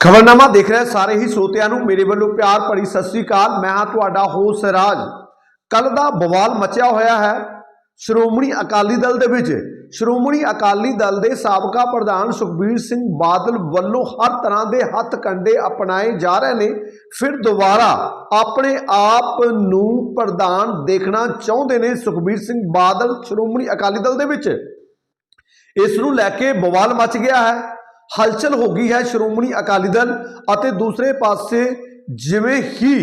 ਖਬਰਨਾਮਾ ਦੇਖ ਰਹੇ ਸਾਰੇ ਹੀ ਸਰੋਤਿਆਂ ਨੂੰ ਮੇਰੇ ਵੱਲੋਂ ਪਿਆਰ ਭਰੀ ਸਤਿ ਸ੍ਰੀ ਅਕਾਲ। ਮੈਂ ਹਾਂ ਤੁਹਾਡਾ ਹੋਸ ਰਾਜ। ਕੱਲ ਦਾ ਬਵਾਲ ਮਚਿਆ ਹੋਇਆ ਹੈ। ਸ਼੍ਰੋਮਣੀ ਅਕਾਲੀ ਦਲ ਦੇ ਵਿੱਚ। ਸ਼੍ਰੋਮਣੀ ਅਕਾਲੀ ਦਲ ਦੇ ਸਾਬਕਾ ਪ੍ਰਧਾਨ ਸੁਖਬੀਰ ਸਿੰਘ ਬਾਦਲ ਵੱਲੋਂ ਹਰ ਤਰ੍ਹਾਂ ਦੇ ਹੱਥ ਕੰਡੇ ਅਪਣਾਏ ਜਾ ਰਹੇ ਨੇ। ਫਿਰ ਦੁਬਾਰਾ ਆਪਣੇ ਆਪ ਨੂੰ ਪ੍ਰਧਾਨ ਦੇਖਣਾ ਚਾਹੁੰਦੇ ਨੇ ਸੁਖਬੀਰ ਸਿੰਘ ਬਾਦਲ ਸ਼੍ਰੋਮਣੀ ਅਕਾਲੀ ਦਲ ਦੇ ਵਿੱਚ। ਇਸ ਨੂੰ ਲੈ ਕੇ ਬਵਾਲ ਮਚ ਗਿਆ ਹੈ। ਹਲਚਲ ਹੋ ਗਈ ਹੈ ਸ਼੍ਰੋਮਣੀ ਅਕਾਲੀ ਦਲ ਅਤੇ ਦੂਸਰੇ ਪਾਸੇ ਜਿਵੇਂ ਹੀ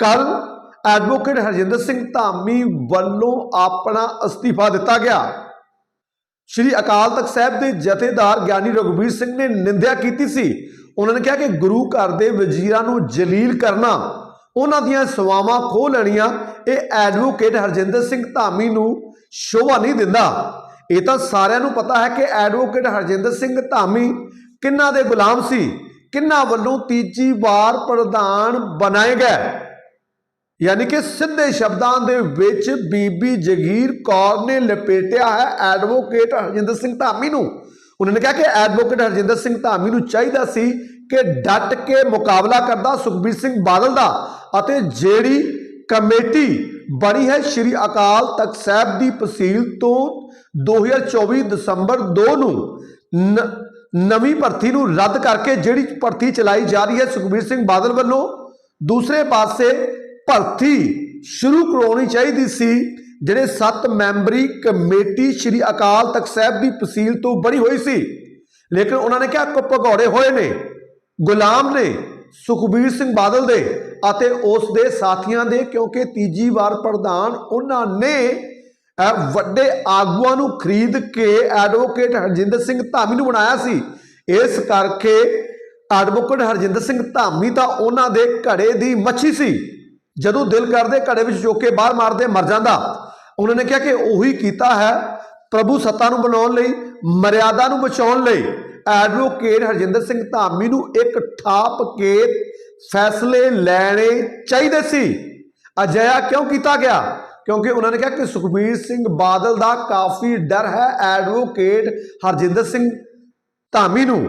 ਕੱਲ ਐਡਵੋਕੇਟ ਹਰਜਿੰਦਰ ਸਿੰਘ ਧਾਮੀ ਵੱਲੋਂ ਆਪਣਾ ਅਸਤੀਫਾ ਦਿੱਤਾ ਗਿਆ, ਸ਼੍ਰੀ ਅਕਾਲ ਤਖਤ ਸਾਹਿਬ ਦੇ ਜਥੇਦਾਰ ਗਿਆਨੀ ਰਘੁਬੀਰ ਸਿੰਘ ਨੇ ਨਿੰਦਿਆ ਕੀਤੀ ਸੀ। ਉਹਨਾਂ ਨੇ ਕਿਹਾ ਕਿ ਗੁਰੂ ਘਰ ਦੇ ਵਜ਼ੀਰਾਂ ਨੂੰ ਜਲੀਲ ਕਰਨਾ, ਉਹਨਾਂ ਦੀਆਂ ਸਵਾਵਾਂ ਖੋਹ ਲੈਣੀਆਂ, ਇਹ ਐਡਵੋਕੇਟ ਹਰਜਿੰਦਰ ਸਿੰਘ ਧਾਮੀ ਨੂੰ ਸ਼ੋਭਾ ਨਹੀਂ ਦਿੰਦਾ। ਇਹ ਤਾਂ ਸਾਰਿਆਂ ਨੂੰ ਪਤਾ ਹੈ ਕਿ ਐਡਵੋਕੇਟ ਹਰਜਿੰਦਰ ਸਿੰਘ ਧਾਮੀ ਕਿੰਨਾ ਦੇ ਗੁਲਾਮ ਸੀ, ਕਿੰਨਾ ਵੱਲੋਂ ਤੀਜੀ ਵਾਰ ਪ੍ਰਧਾਨ ਬਣਾਏ ਗਏ। ਯਾਨੀ ਕਿ ਸਿੱਧੇ ਸ਼ਬਦਾਂ ਦੇ ਵਿੱਚ ਬੀਬੀ ਜਗੀਰ ਕੌਰ ਨੇ ਲਪੇਟਿਆ ਹੈ ਐਡਵੋਕੇਟ ਹਰਜਿੰਦਰ ਸਿੰਘ ਧਾਮੀ ਨੂੰ। ਉਹਨਾਂ ਨੇ ਕਿਹਾ ਕਿ ਐਡਵੋਕੇਟ ਹਰਜਿੰਦਰ ਸਿੰਘ ਧਾਮੀ ਨੂੰ ਚਾਹੀਦਾ ਸੀ ਕਿ ਡਟ ਕੇ ਮੁਕਾਬਲਾ ਕਰਦਾ ਸੁਖਬੀਰ ਸਿੰਘ ਬਾਦਲ ਦਾ ਅਤੇ ਜਿਹੜੀ ਕਮੇਟੀ ਬਣੀ ਹੈ ਸ਼੍ਰੀ ਅਕਾਲ ਤਖਤ ਸਾਹਿਬ ਦੀ ਤਹਿਸੀਲ ਤੋਂ 2024 ਦਸੰਬਰ 2 ਨੂੰ ਨਵੀਂ ਭਰਤੀ ਨੂੰ ਰੱਦ ਕਰਕੇ ਜਿਹੜੀ ਭਰਤੀ ਚਲਾਈ ਜਾ ਰਹੀ ਹੈ ਸੁਖਬੀਰ ਸਿੰਘ ਬਾਦਲ ਵੱਲੋਂ, ਦੂਸਰੇ ਪਾਸੇ ਭਰਤੀ ਸ਼ੁਰੂ ਕਰਾਉਣੀ ਚਾਹੀਦੀ ਸੀ, ਜਿਹੜੇ 7 ਮੈਂਬਰੀ ਕਮੇਟੀ ਸ਼੍ਰੀ ਅਕਾਲ ਤਖਤ ਸਾਹਿਬ ਦੀ ਤਹਿਸੀਲ ਤੋਂ ਬਣੀ ਹੋਈ ਸੀ। ਲੇਕਿਨ ਉਹਨਾਂ ਨੇ ਕਿਹਾ ਪ- ਭਗੌੜੇ ਹੋਏ ਨੇ, ਗੁਲਾਮ ਨੇ ਸੁਖਬੀਰ ਸਿੰਘ ਬਾਦਲ ਦੇ ਅਤੇ ਉਸ ਦੇ ਸਾਥੀਆਂ ਦੇ, ਕਿਉਂਕਿ ਤੀਜੀ ਵਾਰ ਪ੍ਰਧਾਨ ਉਹਨਾਂ ਨੇ ਵੱਡੇ ਆਗੂਆਂ ਨੂੰ ਖਰੀਦ ਕੇ ਐਡਵੋਕੇਟ ਹਰਜਿੰਦਰ ਸਿੰਘ ਧਾਮੀ ਨੂੰ ਬਣਾਇਆ ਸੀ। ਇਸ ਕਰਕੇ ਐਡਵੋਕੇਟ ਹਰਜਿੰਦਰ ਸਿੰਘ ਧਾਮੀ ਤਾਂ ਉਹਨਾਂ ਦੇ ਘੜੇ ਦੀ ਮੱਛੀ ਸੀ। ਜਦੋਂ ਦਿਲ ਕਰਦੇ ਘੜੇ ਵਿੱਚ ਚੁੱਕ ਕੇ ਬਾਹਰ ਮਾਰਦੇ ਮਰ ਜਾਂਦਾ। ਉਹਨਾਂ ਨੇ ਕਿਹਾ ਕਿ ਉਹੀ ਕੀਤਾ ਹੈ। ਪ੍ਰਭੂ ਸੱਤਾ ਨੂੰ ਬਣਾਉਣ ਲਈ ਮਰਿਆਦਾ ਨੂੰ ਬਚਾਉਣ ਲਈ ਐਡਵੋਕੇਟ ਹਰਜਿੰਦਰ ਸਿੰਘ ਧਾਮੀ ਨੂੰ ਇੱਕ ਠਾਪ ਕੇ ਫੈਸਲੇ ਲੈਣੇ ਚਾਹੀਦੇ ਸੀ। ਅਜਿਹਾ ਕਿਉਂ ਕੀਤਾ ਗਿਆ? ਕਿਉਂਕਿ ਉਹਨਾਂ ਨੇ ਕਿਹਾ ਕਿ ਸੁਖਬੀਰ ਸਿੰਘ ਬਾਦਲ ਦਾ ਕਾਫੀ ਡਰ ਹੈ ਐਡਵੋਕੇਟ ਹਰਜਿੰਦਰ ਸਿੰਘ ਧਾਮੀ ਨੂੰ।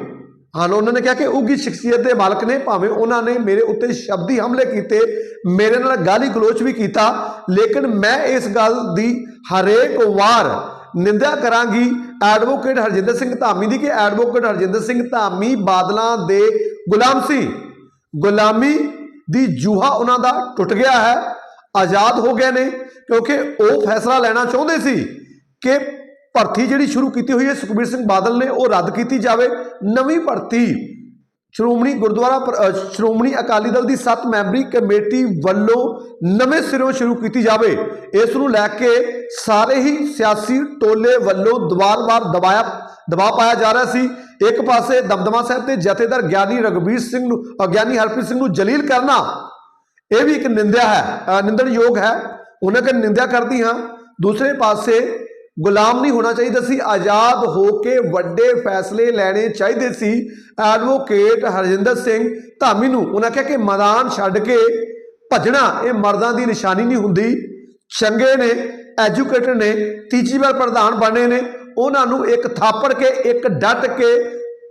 ਹਾਂ, ਉਹਨਾਂ ਨੇ ਕਿਹਾ ਕਿ ਉਗੀ ਸ਼ਖਸੀਅਤ ਦੇ ਮਾਲਕ ਨੇ, ਭਾਵੇਂ ਉਹਨਾਂ ਨੇ ਮੇਰੇ ਉੱਤੇ ਸ਼ਬਦੀ ਹਮਲੇ ਕੀਤੇ, ਮੇਰੇ ਨਾਲ ਗਾਲੀ ਗਲੋਚ ਵੀ ਕੀਤਾ, ਲੇਕਿਨ ਮੈਂ ਇਸ ਗੱਲ ਦੀ ਹਰੇਕ ਵਾਰ ਨਿੰਦਿਆ ਕਰਾਂਗੀ ਐਡਵੋਕੇਟ ਹਰਜਿੰਦਰ ਸਿੰਘ ਧਾਮੀ ਦੀ ਕਿ ਐਡਵੋਕੇਟ ਹਰਜਿੰਦਰ ਸਿੰਘ ਧਾਮੀ ਬਾਦਲਾਂ ਦੇ ਗੁਲਾਮ ਸੀ। ਗੁਲਾਮੀ ਦੀ ਜੂਹਾ ਉਹਨਾਂ ਦਾ ਟੁੱਟ ਗਿਆ ਹੈ, ਆਜ਼ਾਦ ਹੋ ਗਏ ਨੇ, ਕਿਉਂਕਿ ਉਹ ਫੈਸਲਾ ਲੈਣਾ ਚਾਹੁੰਦੇ ਸੀ ਕਿ ਭਰਤੀ ਜਿਹੜੀ ਸ਼ੁਰੂ ਕੀਤੀ ਹੋਈ ਹੈ ਸੁਖਬੀਰ ਸਿੰਘ ਬਾਦਲ ਨੇ ਉਹ ਰੱਦ ਕੀਤੀ ਜਾਵੇ, ਨਵੀਂ ਭਰਤੀ ਸ਼੍ਰੋਮਣੀ ਗੁਰਦੁਆਰਾ ਪ੍ਰ- ਸ਼੍ਰੋਮਣੀ ਅਕਾਲੀ ਦਲ ਦੀ 7 ਮੈਂਬਰੀ ਕਮੇਟੀ ਵੱਲੋਂ ਨਵੇਂ ਸਿਰੋਂ ਸ਼ੁਰੂ ਕੀਤੀ ਜਾਵੇ। ਇਸ ਨੂੰ ਲੈ ਕੇ ਸਾਰੇ ਹੀ ਸਿਆਸੀ ਟੋਲੇ ਵੱਲੋਂ ਦਵਾਰ-ਵਾਰ ਦਬਾਇਆ ਦਬਾਅ ਪਾਇਆ ਜਾ ਰਿਹਾ ਸੀ। ਇੱਕ ਪਾਸੇ ਦਮਦਮਾ ਸਾਹਿਬ ਤੇ ਜਥੇਦਾਰ ਗਿਆਨੀ ਰਗਵੀਰ ਸਿੰਘ ਨੂੰ ਗਿਆਨੀ ਹਰਪ੍ਰੀਤ ਸਿੰਘ ਨੂੰ ਜਲੀਲ ਕਰਨਾ, ਇਹ ਵੀ ਇੱਕ ਨਿੰਦਿਆ ਹੈ ਨਿੰਦਣਯੋਗ ਹੈ। ਉਹਨਾਂ ਕਿ ਨਿੰਦਿਆ ਕਰਦੀ ਹਾਂ। ਦੂਸਰੇ ਪਾਸੇ ਗੁਲਾਮ ਨਹੀਂ ਹੋਣਾ ਚਾਹੀਦਾ ਸੀ। ਆਜ਼ਾਦ ਹੋ ਕੇ ਵੱਡੇ ਫੈਸਲੇ ਲੈਣੇ ਚਾਹੀਦੇ ਸੀ। ਐਡਵੋਕੇਟ ਹਰਜਿੰਦਰ ਸਿੰਘ ਧਾਮੀ ਨੂੰ ਉਹਨਾਂ ਕਿਹਾ ਕਿ ਮੈਦਾਨ ਛੱਡ ਕੇ ਭੱਜਣਾ, ਇਹ ਮਰਦਾਂ ਦੀ ਨਿਸ਼ਾਨੀ ਨਹੀਂ ਹੁੰਦੀ। ਚੰਗੇ ਨੇ, ਐਜੂਕੇਟਡ ਨੇ, ਤੀਜੀ ਵਾਰ ਪ੍ਰਧਾਨ ਬਣੇ ਨੇ। ਉਹਨਾਂ ਨੂੰ ਇੱਕ ਥਾਪੜ ਕੇ, ਇੱਕ ਡਟ ਕੇ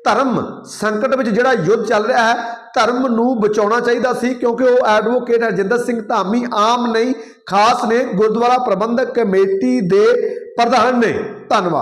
ਧਰਮ ਸੰਕਟ ਵਿੱਚ ਜਿਹੜਾ ਯੁੱਧ ਚੱਲ ਰਿਹਾ ਹੈ, ਧਰਮ ਨੂੰ ਬਚਾਉਣਾ ਚਾਹੀਦਾ ਸੀ ਕਿਉਂਕਿ ਉਹ ਐਡਵੋਕੇਟ ਹਰਜਿੰਦਰ ਸਿੰਘ ਧਾਮੀ ਆਮ ਨਹੀਂ, ਖਾਸ ਨੇ ਗੁਰਦੁਆਰਾ ਪ੍ਰਬੰਧਕ ਕਮੇਟੀ ਦੇ ਪ੍ਰਧਾਨ ਨੇ। ਧੰਨਵਾਦ।